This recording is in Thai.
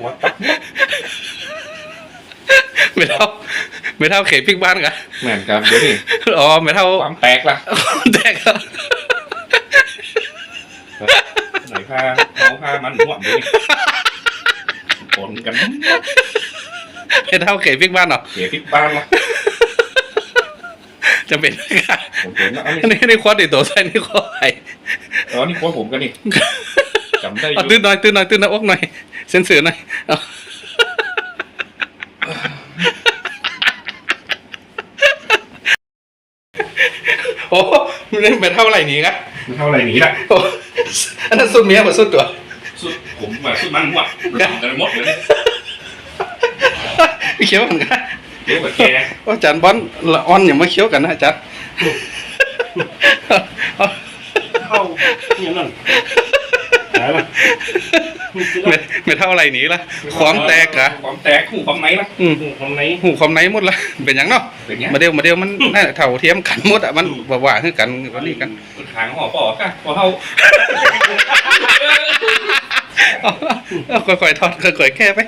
หัวตับไม่เท่าไม่เท่าเขตพริกบ้านกันแม่นครับเดี๋ยวนี้อ๋อไม่เท่าความแตกล่ะแตกครับไหนผ้าเอาผ้ามันห่วงเดี๋ยวนี้ปนกันไม่เท่าเขตพริกบ้านเหรอเสียพริกบ้านละจะเป็นค่ะผมเห็นแล้วอันนี้อันนี้นี่ควอดติตัวใส่นี่ควอดไอ้ตอนนี้พวกผมกันนี่จำได้อเอายู่ตื้นหน่อยตื้นหน่อยตื้นหน้าอกหน่อย เส้นเสือหน่อยเอาโอ้ไม่ไม่เท่าไหร่นี้ครับไม่เท่าไหร่หนีละโอ้อันนั้นสุดเมียกว่าสุดตัว สุดผมแบบสุดมันหัวหลังกันหมดเลยพี่เขียวเหมือนกันเดี๋ยวกับแกว่าอาจารย์บอลละออนอย่ามาเคี้ยวกันนะอาจารย์เข้าอย่างนั้น หายละ ไม่ไม่เท่าไหร่นี้ละความแตกอะความแตกหูความไหนล่ะอืมทำไหนหูความไหนหมดละเป็นอย่างเนาะเป็นไงมาเดียวมาเดียวมันน่าเท่าเทียมกันหมดอะมันว่าว่าคือกันวันนี้กันหางห่อปอกอะพอเท่าเอาค่อยๆทอดค่อยๆแค่ไป